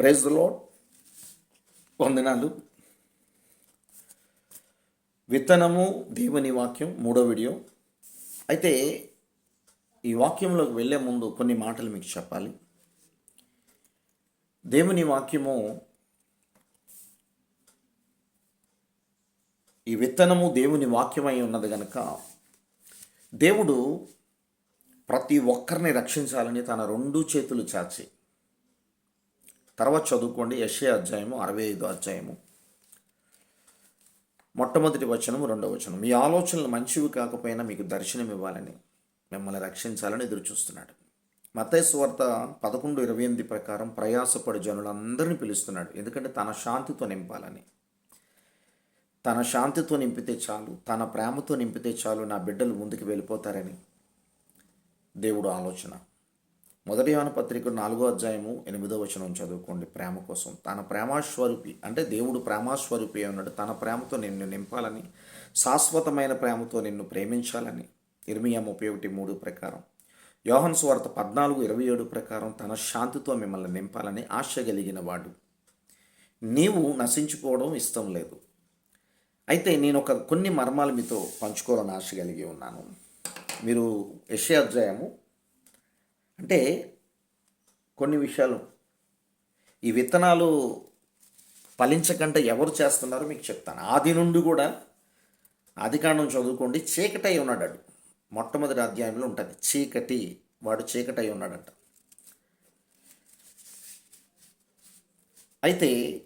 ప్రైజ్లో వందనాలు. విత్తనము దేవుని వాక్యం మూడో వీడియో. అయితే ఈ వాక్యంలోకి వెళ్ళే ముందు కొన్ని మాటలు మీకు చెప్పాలి. దేవుని వాక్యము ఈ విత్తనము దేవుని వాక్యమై ఉన్నది కనుక దేవుడు ప్రతి ఒక్కరిని రక్షించాలని తన రెండు చేతులు చాచి తర్వాత చదువుకోండి. యశే అధ్యాయము అరవై ఐదో అధ్యాయము. మొట్టమొదటి వచనము రెండవ వచనం మీ ఆలోచనలు మంచివి కాకపోయినా మీకు దర్శనం ఇవ్వాలని మిమ్మల్ని రక్షించాలని ఎదురు చూస్తున్నాడు. మత్తయి వార్త పదకొండు ఇరవై ఎనిమిది ప్రకారం ప్రయాసపడి జనులందరినీ పిలుస్తున్నాడు. ఎందుకంటే తన శాంతితో నింపాలని. తన శాంతితో నింపితే చాలు తన ప్రేమతో నింపితే చాలు నా బిడ్డలు ముందుకు వెళ్ళిపోతారని దేవుడు ఆలోచన. మొదటి యోన పత్రిక నాలుగో అధ్యాయము ఎనిమిదో వచనం చదువుకోండి ప్రేమ కోసం. తన ప్రేమాస్వరూపి అంటే దేవుడు ప్రేమాస్వరూపి ఉన్నాడు. తన ప్రేమతో నిన్ను నింపాలని శాశ్వతమైన ప్రేమతో నిన్ను ప్రేమించాలని. ఇర్మియా ముప్పై ఒకటి మూడు ప్రకారం. యోహన్ స్వార్త పద్నాలుగు ఇరవై ఏడు ప్రకారం తన శాంతితో మిమ్మల్ని నింపాలని ఆశ కలిగిన వాడు. నీవు నశించుకోవడం ఇష్టం లేదు. అయితే నేను ఒక కొన్ని మర్మాలు మీతో పంచుకోవాలని ఆశ కలిగి ఉన్నాను. మీరు యశే అధ్యాయము అంటే కొన్ని విషయాలు. ఈ విత్తనాలు ఫలించకంటే ఎవరు చేస్తున్నారో మీకు చెప్తాను. ఆది నుండి కూడా ఆదికాండం చదువుకోండి. చీకటై ఉన్నాడు మొట్టమొదటి అధ్యాయంలో ఉంటుంది. చీకటి వాడు చీకటై ఉన్నాడంట. అయితే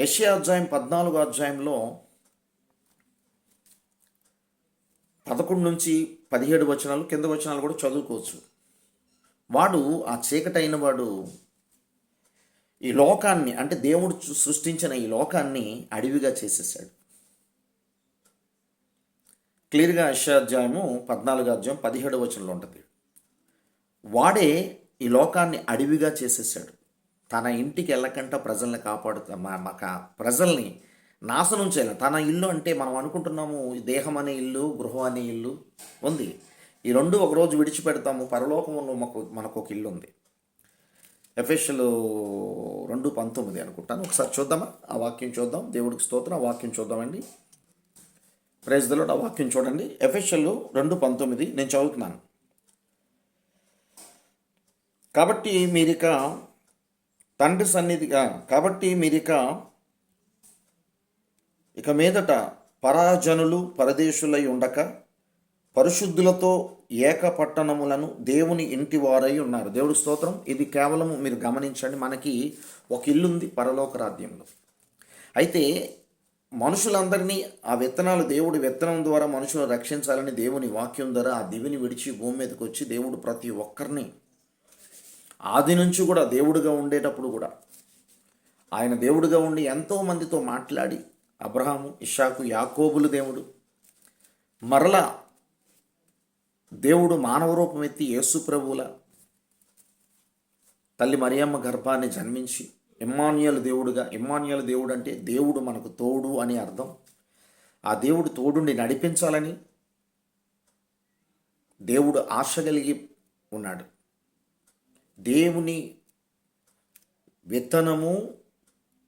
యెషయా అధ్యాయం పద్నాలుగో అధ్యాయంలో పదకొండు నుంచి పదిహేడు వచనాలు కింద వచనాలు కూడా చదువుకోవచ్చు. వాడు ఆ చీకటైన వాడు ఈ లోకాన్ని అంటే దేవుడు సృష్టించిన ఈ లోకాన్ని అడవిగా చేసేసాడు. క్లియర్గా అధ్యాయము పద్నాలుగు అధ్యాయం పదిహేడు వచనంలో ఉంటుంది. వాడే ఈ లోకాన్ని అడవిగా చేసేసాడు. తన ఇంటికి వెళ్ళకుండా ప్రజల్ని కాపాడుతా మా- ప్రజల్ని నాశనం చేయాలి. తన ఇల్లు అంటే మనం అనుకుంటున్నాము దేహం అనే ఇల్లు గృహం అనే ఇల్లు ఉంది. ఈ రెండు ఒకరోజు విడిచిపెడతాము. పరలోకములో మాకు మనకు ఒక ఇల్లు ఉంది ఎఫెషలు రెండు పంతొమ్మిది అనుకుంటాను. ఒకసారి చూద్దామా? ఆ వాక్యం చూద్దాం. దేవుడికి స్తోత్రం. ఆ వాక్యం చూద్దామండి. ప్రేజ్దలో ఆ వాక్యం చూడండి. ఎఫెషలు రెండు పంతొమ్మిది. నేను చదువుతున్నాను. కాబట్టి మీరిక తండ్రి సన్నిధిగా కాబట్టి మీరిక ఇక మీదట పరాజనులు పరదేశులై ఉండక పరిశుద్ధులతో ఏక పట్టణములను దేవుని ఇంటి వారై ఉన్నారు. దేవుడి స్తోత్రం. ఇది కేవలం మీరు గమనించండి. మనకి ఒక ఇల్లుంది పరలోక రాజ్యంలో. అయితే మనుషులందరినీ ఆ విత్తనాలు దేవుడి విత్తనం ద్వారా మనుషులను రక్షించాలని దేవుని వాక్యం ద్వారా ఆ దివిని విడిచి భూమి మీదకి వచ్చి దేవుడు ప్రతి ఒక్కరిని ఆది నుంచి కూడా దేవుడిగా ఉండేటప్పుడు కూడా ఆయన దేవుడిగా ఉండి ఎంతో మందితో మాట్లాడి అబ్రహాము ఇషాకు యాకోబులు దేవుడు మరలా దేవుడు మానవ రూపం ఎత్తి యేసు ప్రభువుల తల్లి మరియమ్మ గర్భాన్ని జన్మించి ఇమ్మాన్యుయల్ దేవుడుగా ఇమ్మాన్యుయల్ దేవుడు అంటే దేవుడు మనకు తోడు అని అర్థం. ఆ దేవుడు తోడుండి నడిపించాలని దేవుడు ఆశ కలిగి ఉన్నాడు. దేవుని విత్తనము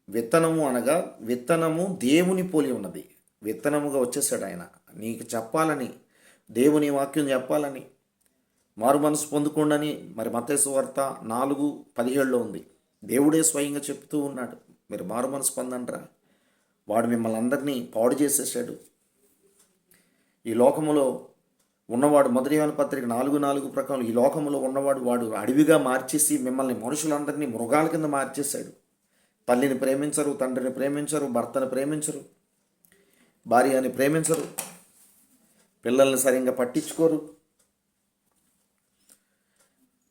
విత్తనము అనగా విత్తనము దేవుని పోలి ఉన్నది. విత్తనముగా వచ్చేసాడు ఆయన. నీకు చెప్పాలని దేవుని వాక్యం చెప్పాలని మారు మనసు పొందుకోండని మరి మతేసు వార్త నాలుగు పదిహేడులో ఉంది. దేవుడే స్వయంగా చెప్తూ ఉన్నాడు మీరు మారు మనసు పొందంటారా వాడు మిమ్మల్ని అందరినీ పాడు చేసేసాడు. ఈ లోకములో ఉన్నవాడు మొదటి పత్రిక నాలుగు నాలుగు ప్రకారం ఈ లోకంలో ఉన్నవాడు వాడు అడవిగా మార్చేసి మిమ్మల్ని మనుషులందరినీ మృగాల కింద మార్చేశాడు. తల్లిని ప్రేమించరు తండ్రిని ప్రేమించరు భర్తను ప్రేమించరు భార్యని ప్రేమించరు. పిల్లల్ని సరిగ్గా పట్టించుకోరు.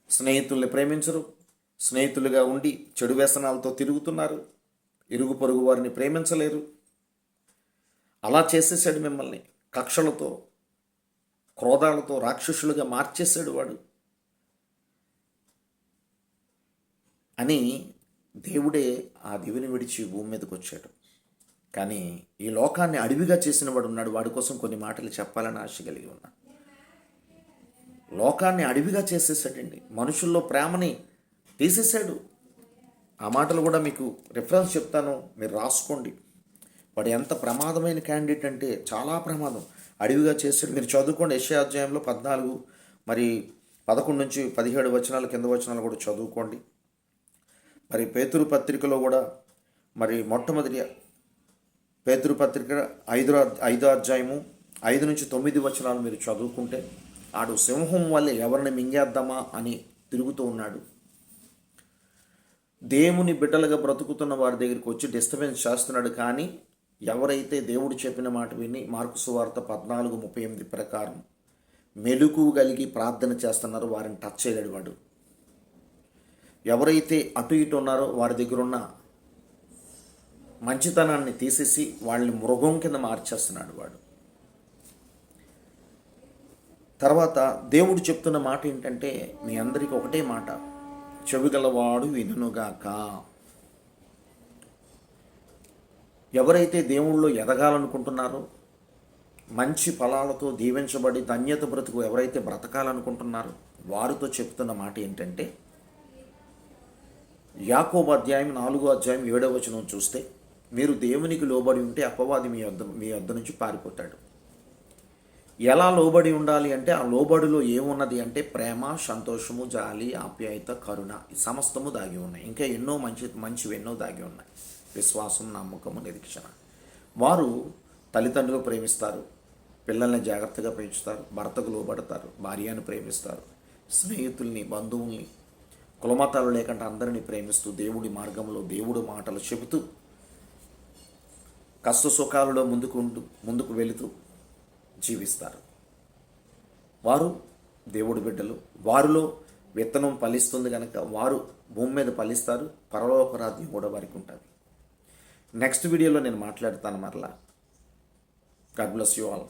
స్నేహితుల్ని ప్రేమించరు. స్నేహితులుగా ఉండి చెడు వ్యసనాలతో తిరుగుతున్నారు. ఇరుగు పొరుగు వారిని ప్రేమించలేరు. అలా చేసేసాడు మిమ్మల్ని. కక్షలతో క్రోధాలతో రాక్షసులుగా మార్చేశాడు వాడు. అని దేవుడే ఆ దేవుని విడిచి భూమి మీదకి వచ్చాడు. కానీ ఈ లోకాన్ని అడవిగా చేసిన వాడు ఉన్నాడు. వాడి కోసం కొన్ని మాటలు చెప్పాలని ఆశ కలిగి ఉన్నాను లోకాన్ని అడవిగా చేసేసాడండి. మనుషుల్లో ప్రేమని తీసేశాడు. ఆ మాటలు కూడా మీకు రిఫరెన్స్ చెప్తాను. మీరు రాసుకోండి. వాడు ఎంత ప్రమాదమైన క్యాండిడేట్ అంటే చాలా ప్రమాదం. అడవిగా చేసాడు మీరు చదువుకోండి. యశ అధ్యాయంలో పద్నాలుగు మరి పదకొండు నుంచి పదిహేడు వచనాలు కింద వచనాలు కూడా చదువుకోండి. మరి పేతురు పత్రికలో కూడా మరి మొట్టమొదటి పేదరు పత్రిక ఐదు ఐదో అధ్యాయము ఐదు నుంచి తొమ్మిది వచనాలు మీరు చదువుకుంటే ఆడు సింహం వల్ల ఎవరిని మింగేద్దామా అని తిరుగుతూ ఉన్నాడు. దేవుని బిడ్డలుగా బ్రతుకుతున్న వారి దగ్గరికి వచ్చి డిస్టర్బెన్స్ చేస్తున్నాడు కానీ ఎవరైతే దేవుడు చెప్పిన మాట విని మార్కు సువార్త పద్నాలుగు ముప్పై ఎనిమిది ప్రకారం మెలుకు కలిగి ప్రార్థన చేస్తున్నారో వారిని టచ్ చేయలేడు వాడు. ఎవరైతే అటు ఇటు ఉన్నారో వారి దగ్గర ఉన్న మంచితనాన్ని తీసేసి వాళ్ళని మృగం కింద మార్చేస్తున్నాడు వాడు. తర్వాత దేవుడు చెప్తున్న మాట ఏంటంటే మీ అందరికీ ఒకటే మాట. చెవిగలవాడు వినుగాక ఎవరైతే దేవుళ్ళు ఎదగాలనుకుంటున్నారో మంచి ఫలాలతో దీవించబడి ధన్యత బ్రతుకు ఎవరైతే బ్రతకాలనుకుంటున్నారో వారితో చెప్తున్న మాట ఏంటంటే యాకోబు అధ్యాయం నాలుగో అధ్యాయం ఏడవ వచనం చూస్తే మీరు దేవునికి లోబడి ఉంటే అపవాది మీ వద్ద మీ వద్ద నుంచి పారిపోతాడు. ఎలా లోబడి ఉండాలి అంటే ఆ లోబడిలో ఏమున్నది అంటే ప్రేమ సంతోషము జాలి ఆప్యాయత కరుణ ఈ సమస్తము దాగి ఉన్నాయి. ఇంకా ఎన్నో మంచి మంచివి ఎన్నో దాగి ఉన్నాయి. విశ్వాసం నమ్మకము నిరీక్షణ వారు తల్లిదండ్రులు ప్రేమిస్తారు. పిల్లల్ని జాగ్రత్తగా పెంచుతారు. భర్తకు లోబడతారు. భార్యను ప్రేమిస్తారు. స్నేహితుల్ని బంధువుల్ని కులమతాలు లేకుండా అందరినీ ప్రేమిస్తూ దేవుడి మార్గంలో దేవుడు మాటలు చెబుతూ కష్ట సుఖాలలో ముందుకు ఉంటూ ముందుకు వెళుతూ జీవిస్తారు. వారు దేవుడు బిడ్డలు. వారిలో విత్తనం ఫలిస్తుంది కనుక వారు భూమి మీద ఫలిస్తారు. పరలోకరాజ్యం కూడా వారికి ఉంటుంది. నెక్స్ట్ వీడియోలో నేను మాట్లాడతాను మరలా. God bless you all